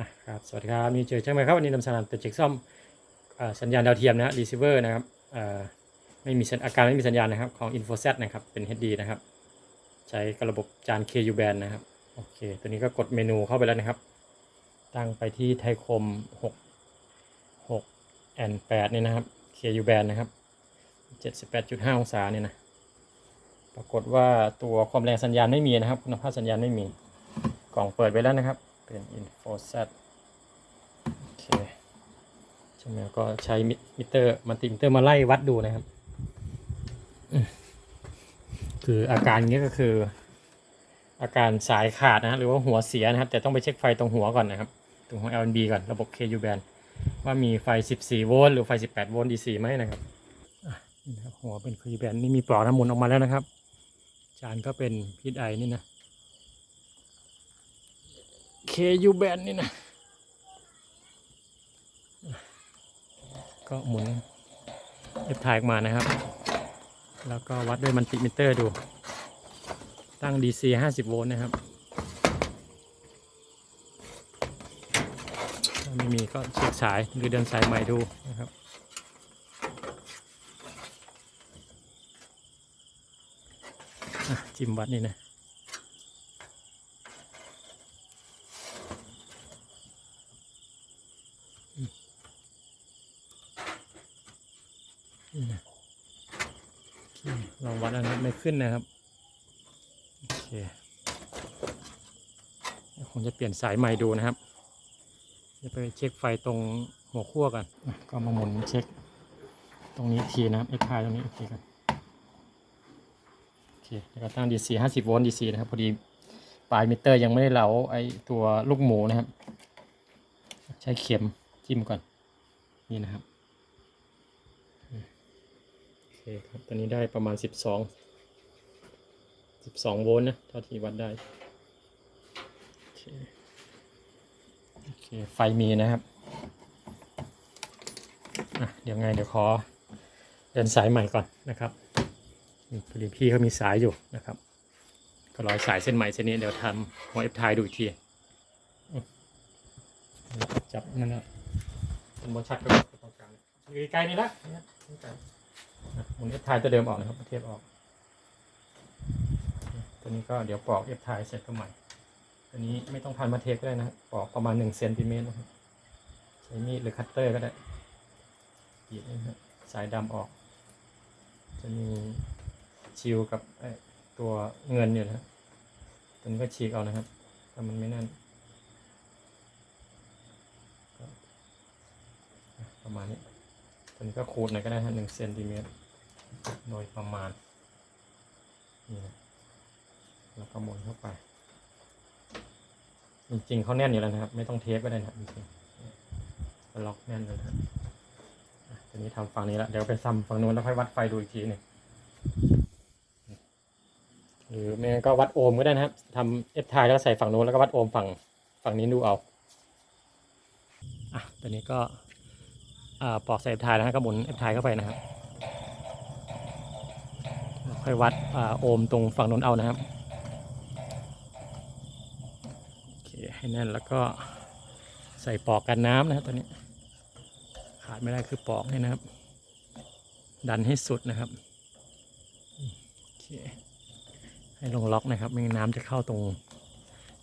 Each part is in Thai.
อะครับสวัสดีครับมีเจอใช่ไหมครับวันนี้นำสนอตัวเช็คซ่อมอสัญญาณดาวเทียมนะฮะ receiver นะครับไม่มีอาการไม่มีสัญญาณนะครับของ InfoSat นะครับเป็น HD นะครับ ใช้กระบบจาน KU band นะครับโอเคตัวนี้ก็กดเมนูเข้าไปแล้วนะครับ ตั้งไปที่ไทคม 6 6แอน8นี่นะครับ KU band นะครับ 78.5 องศาเนี่ยนะปรากฏว่าตัวความแรงสัญญาณไม่มีนะครับ คุณภาพสัญญาณไม่มีกล่องเปิดไว้แล้วนะครับ เป็น InfoSat โอเคช่างแมวก็ใช้มิเตอร์มัลติมิเตอร์มาไล่วัดดูนะครับ คืออาการนี้ก็คือ อาการสายขาดนะหรือว่าหัวเสียนะครับ แต่ต้องไปเช็คไฟตรงหัวก่อนนะครับ ตรงของ LNB ก่อนระบบ KU band ว่ามีไฟ 14 โวลต์หรือไฟ 18 โวลต์ DC ไหมนะครับหัวเป็น KU band นี่มีปลอกน้ำมูลออกมาแล้วนะครับ จานก็เป็นพีดไอนี่นะ KU band นี่นะ ก็หมุนเอฟถ่ายออกมานะครับ แล้วก็วัดด้วยมันติมิเตอร์ดู ตั้ง DC 50 โวลต์นะครับถ้าไม่มีก็เช็คสายหรือเดินสายใหม่ดูนะครับจิ้มวัดนี่นะ นี่นะโอเค ลองวัดอันนี้ไม่ขึ้นนะครับ โอเคคงจะเปลี่ยนสายใหม่ดูนะครับ จะไปเช็คไฟตรงหัวขั้วกัน ก็มาหมุนเช็ค ตรงนี้ทีนะครับเอ็กพายตรงนี้อีกทีกันโอเคแล้วก็ตั้ง DC 50 โวลต์ DC นะครับ พอดีปลายมิเตอร์ยังไม่ได้เหลาไอ้ตัวลูกหมูนะครับ ใช้เข็มจิ้มก่อน นี่นะครับ โอเคครับตอนนี้ได้ประมาณ 12 12 โวลต์นะ เท่าที่วัดได้ โอเคโอเคไฟมีนะครับอะเดี๋ยวไงเดี๋ยวขอเดินสายใหม่ก่อนนะครับพอดีพี่เขามีสายอยู่นะครับ ก็ร้อยสายเส้นใหม่เส้นนี้เดี๋ยวทำหัวเอฟทายดูอีกทีจับนั่นนะเป็นบอลชัดก็ตรงกลางอยู่ไกลๆนี่ละ หมุนเอฟทายตัวเดิมออกนะครับเทียบออก ตัวนี้ก็เดี๋ยวปอกเอฟทายเสร็จก็ใหม่ ตัวนี้ไม่ต้องพันมาเทปก็ได้นะปอกประมาณหนึ่งเซนติเมตรนะครับใช้มีดหรือคัตเตอร์ก็ได้กรีดนะครับสายดำออก จะมีชิวกับตัวเงินอยู่นะครับตัวนี้ก็ฉีกเอานะครับถ้ามันไม่แน่นก็ประมาณนี้ ตัวนี้ก็ขูดหน่อยก็ได้ฮะหนึ่งเซนติเมตรโดยประมาณนี่นะแล้วก็หมุนเข้าไป จริงๆเขาแน่นอยู่แล้วนะครับ ไม่ต้องเทปก็ได้นะครับจริงๆล็อกแน่นเลยนะครับอะทีนี้ทำฝั่งนี้ล้วเดี๋ยวไปซ้ำฝั่งนู้นแล้วค่อยวัดไฟดูอีกทีหนึ่งหรือไม่งั้นก็วัดโอห์มก็ได้นะครับทำเอฟทายแล้วใส่ฝั่งนู้นแล้วก็วัดโอห์มฝั่งฝั่งนี้ดูเอาอะตอนนี้ก็ ปอกใส่เอฟทายแล้วก็หมุนเอฟทายเข้าไปนะครับค่อยวัดอโอห์มตรงฝั่งนนเอานะครับโอเคให้แน่นแล้วก็ใส่ปอกกันน้ำนะครับตัวนี้ ขาดไม่ได้คือปอกนี่นะครับ ดันให้สุดนะครับโอเคให้ลงล็อกนะครับไม่งั้นน้ำจะเข้าตรง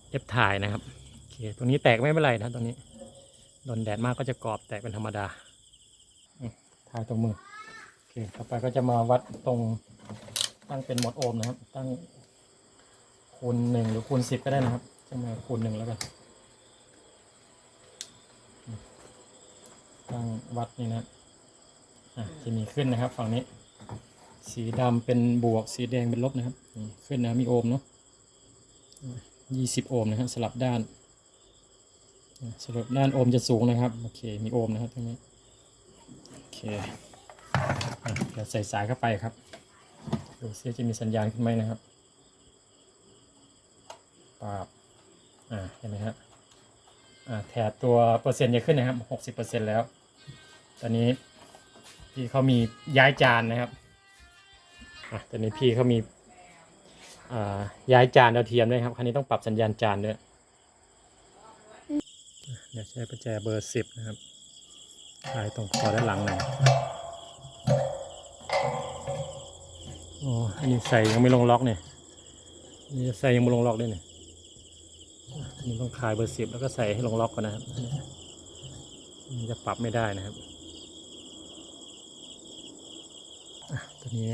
เอฟถ่ายนะครับโอเคตรงนี้แตกไม่เป็นไรนะตรงนี้โดนแดดมากก็จะกรอบแตกเป็นธรรมดา อืมถ่ายตรงมือโอเคต่อไปก็จะมาวัดตรงตั้งเป็นหมดโอห์มนะครับ ตั้งคูณหนึ่งหรือคูณสิบก็ได้นะครับจะมาคูณหนึ่งแล้วกันตั้งวัดนี่นะอะจะมีขึ้นนะครับ ฝั่งนี้ สีดำเป็นบวกสีแดงเป็นลบนะครับขึ้นนะมีโอห์มเนาะยี่สิบโอห์มนะครับสลับด้านสลับด้านโอห์มจะสูงนะครับโอเคมีโอห์มนะครับตรงนี้ เคอะเดี๋ยวใส่สายเข้าไปครับ ดูซิจะมีสัญญาณขึ้นไหมนะครับปาบอ่าเห็นไหมครับอ่าแถบตัวเปอร์เซ็นต์จะขึ้นนะครับหกสิบเปอร์เซ็นต์แล้ว ตอนนี้พี่เขามีย้ายจานนะครับอะตอนนี้พี่เขามีอ่าย้ายจานดาวเทียมด้วยครับ คราวนี้ต้องปรับสัญญาณจานด้วยเดี๋ยวใช้ประแจเบอร์สิบนะครับ คลายตรงคอด้านหลังหน่อยโอ้อันนี้ใส่ยังไม่ลงล็อกเนี่ยนี่ใส่ยังไม่ลงล็อกด้วยเนี่ยอันนี้ต้องคลายเบอร์สิบแล้วก็ใส่ให้ลงล็อกก่อนนะครับนนี้มันจะปรับไม่ได้นะครับอะตัวนี้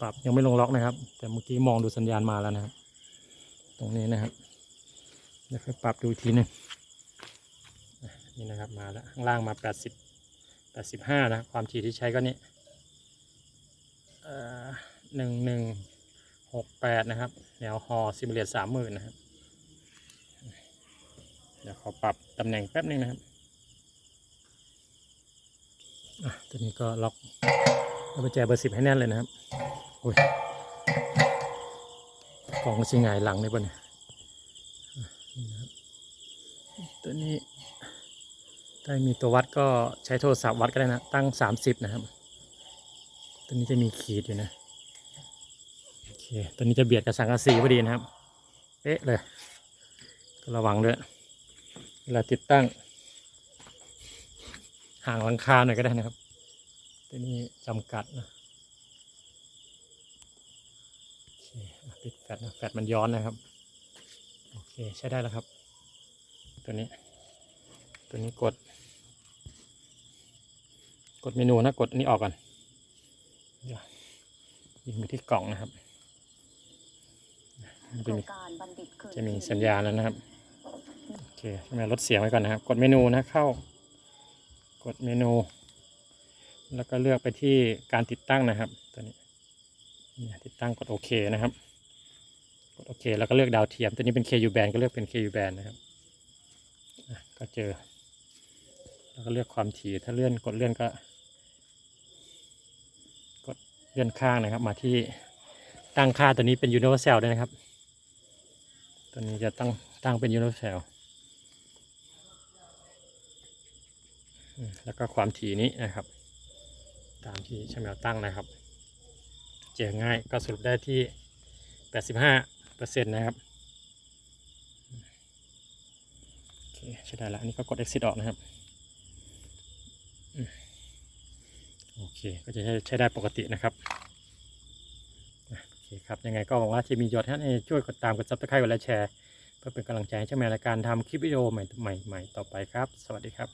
ปรับยังไม่ลงล็อกนะครับ แต่เมื่อกี้มองดูสัญญาณมาแล้วนะครับ ตรงนี้นะครับเดี๋ยวค่อยปรับดูทีหนึงนี่นะครับมาแล้วข้างล่างมาแปดสิบ 80 85นะ ความถี่ที่ใช้ก็นี่หนึ่งหนึ่งหกแปดนะครับแนวฮอซิมูเลตสามหมื่นนะครับ เดี๋ยวขอปรับตำแหน่งแป๊บนึงนะครับตัวนี้ก็ล็อกแล้วกุญแจเบอร์สิบให้แน่นเลยนะครับโอ้ยกล่องมันสิหงายหลังเลยปะเนี่ยนี่นะครับตัวนี้ ถ้ามีตัววัดก็ใช้โทรศัพท์วัดก็ได้นะ ตั้ง 30 นะครับ ตัวนี้จะมีขีดอยู่นะโอเคตัวนี้จะเบียดกับสังกะสีพอดีนะครับเป๊ะเลยก็ระวังด้วยเวลาติดตั้ง ห่างหลังคาหน่อยก็ได้นะครับตัวนี้จำกัดนะโอเคปิดแฟลชนะแฟลชมันย้อนนะครับโอเคใช้ได้แล้วครับ ตัวนี้ตัวนี้กด กดเมนูนะกดอันนี้ออกก่อนเดี๋ยวยิงไปที่กล่องนะครับมันโคจะรงมีการบัณฑิตคืนจะมีถิ่นสัญญาณแล้วนะครับโอเคทำไมลดเสียงไว้ก่อนนะครับ กดเมนูนะเข้า กดเมนู แล้วก็เลือกไปที่การติดตั้งนะครับตัวนี้นี่ติดตั้งกดโอเคนะครับ กดโอเค แล้วก็เลือกดาวเทียม ตัวนี้เป็น KU band ก็เลือกเป็น KU band นะครับอะก็เจอ แล้วก็เลือกความถี่ถ้าเลื่อนกดเลื่อนก็กด เลื่อนข้างนะครับ มาที่ตั้งค่าตัวนี้เป็น universal ด้วยนะครับ ตัวนี้จะตั้งตั้งเป็น universal อืมแล้วก็ความถี่นี้นะครับ ตามที่ชแมวตั้งนะครับ เจอง่ายก็สรุปได้ที่ 85เปอร์เซ็นต์นะครับโอเคใช้ได้แล้วอันนี้ก็กด exit ออกนะครับ โอเคก็จะใช้ใช้ได้ปกตินะครับโอเคครับยังไงก็หวังว่าที่มียอดท่านให้ช่วยกดตามกดซับสไครต์กดไลค์แชร์เพื่อเป็นกำลังใจให้ช่างแมนในการทำคลิปวิดีโอใหม่ๆใหม่ๆต่อไปครับ สวัสดีครับ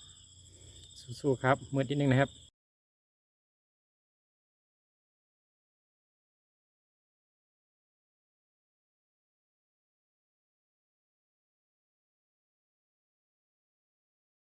สู้ๆครับมืดนิดนึงนะครับ